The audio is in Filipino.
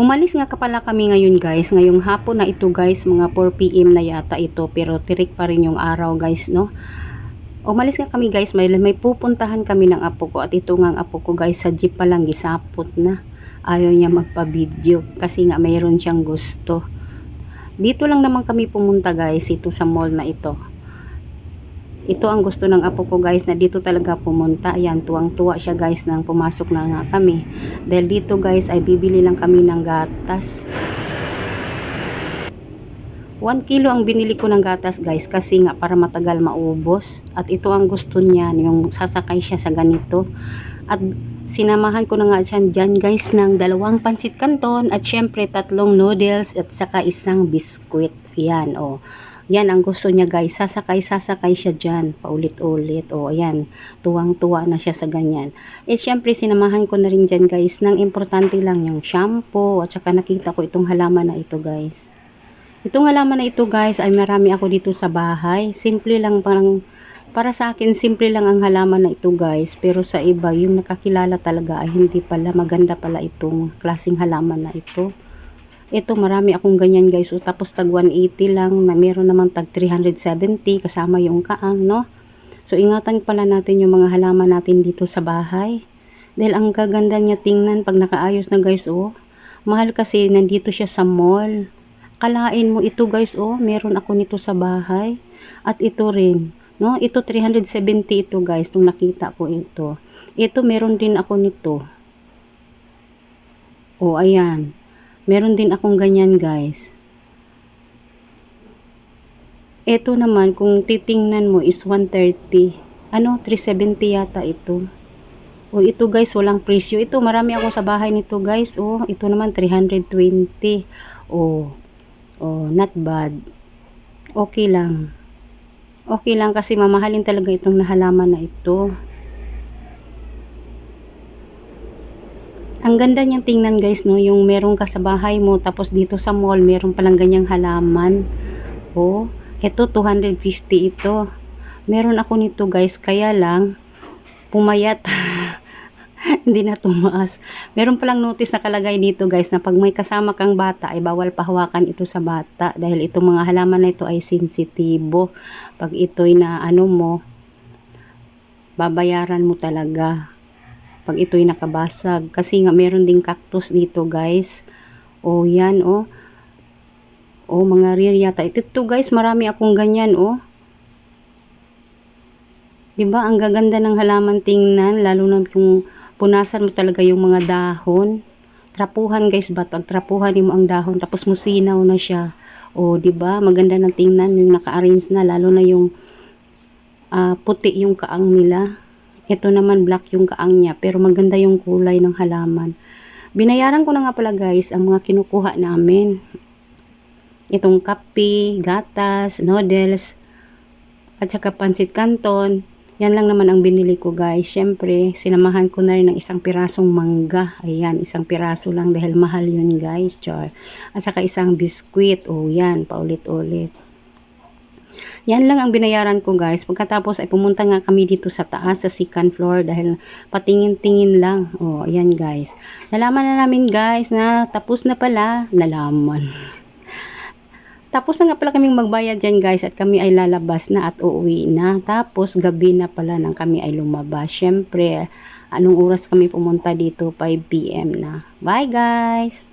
Umalis nga ka pala kami ngayon guys. Ngayong hapon na ito guys, mga 4pm na yata ito. Pero tirik pa rin yung araw guys, no? Umalis nga kami guys, may, may pupuntahan kami ng apo ko. At ito nga ang apo ko guys, sa jeep pa lang gisapot na. Ayaw niya magpa-video kasi nga mayroon siyang gusto. Dito lang naman kami pumunta guys, ito sa mall na ito. Ito ang gusto ng apo ko guys na dito talaga pumunta. Ayan, tuwang-tuwa siya guys nang pumasok na nga kami. Dahil dito guys ay bibili lang kami ng gatas. 1 kilo ang binili ko ng gatas guys kasi nga para matagal maubos. At ito ang gusto niya, yung sasakay siya sa ganito. At sinamahan ko na nga siya dyan guys ng dalawang pansit canton at syempre tatlong noodles at saka isang biskuit. Yan oh. Yan ang gusto niya guys. Sasakay, sasakay siya dyan. Paulit-ulit. O, ayan. Tuwang-tuwa na siya sa ganyan. Eh, syempre, sinamahan ko na rin dyan guys. Nang importante lang yung shampoo. At saka nakita ko itong halaman na ito guys. Itong halaman na ito guys ay marami ako dito sa bahay. Simple lang parang para sa akin simple lang ang halaman na ito guys. Pero sa iba yung nakakilala talaga ay hindi pala maganda pala itong klasing halaman na ito. Ito marami akong ganyan guys. O, tapos tag 180 lang na meron naman tag 370 kasama yung kaang no. So ingatan pala natin yung mga halaman natin dito sa bahay. Dahil ang gaganda niya tingnan pag nakaayos na guys oh. Mahal kasi nandito siya sa mall. Kalain mo ito guys oh, meron ako nito sa bahay. At ito rin, no? Ito 370 ito guys, nung nakita ko ito. Ito meron din ako nito. Oh, ayan. Meron din akong ganyan guys. Ito naman, kung titingnan mo is 130. Ano, 370 yata ito. O ito guys, walang presyo. Ito, marami ako sa bahay nito guys. Oh, ito naman 320. Oh, oh, not bad. Okay lang. Okay lang kasi mamahalin talaga itong nahalaman na ito. Ang ganda niyang tingnan guys no, yung meron ka sa bahay mo tapos dito sa mall meron palang ganyang halaman. Oh, ito 250 ito. Meron ako nito guys, kaya lang pumayat. Hindi na tumaas. Meron palang notice na kalagay dito guys na pag may kasama kang bata ay bawal pahawakan ito sa bata dahil itong mga halaman na ito ay sensitibo. Pag ito'y na ano mo, babayaran mo talaga pag ito'y nakabasag. Kasi nga meron ding cactus dito guys. O yan o. O mga rare yata. Ito, ito guys marami akong ganyan o. Diba ang gaganda ng halaman tingnan. Lalo na yung punasan mo talaga yung mga dahon. Trapuhan guys ba? Pag trapuhan mo ang dahon tapos musinaw na siya. O, di ba? Maganda ng tingnan yung naka-arrange na lalo na yung uh, puti yung kaang nila. Ito naman black yung kaang niya pero maganda yung kulay ng halaman. Binayaran ko na nga pala guys ang mga kinukuha namin. Itong kape, gatas, noodles, at saka pansit canton. Yan lang naman ang binili ko guys. Siyempre, sinamahan ko na rin ng isang pirasong mangga. Ayan, isang piraso lang dahil mahal yun guys. Char. At saka isang biskwit. O oh, yan, paulit-ulit. Yan lang ang binayaran ko guys. Pagkatapos ay pumunta nga kami dito sa taas sa second floor dahil patingin-tingin lang. Oh, ayan guys. Nalaman na namin guys na tapos na pala. Nalaman. Tapos na nga pala kaming magbayad dyan guys at kami ay lalabas na at uuwi na. Tapos gabi na pala nang kami ay lumabas. Siyempre, anong oras kami pumunta dito? 5pm na. Bye guys!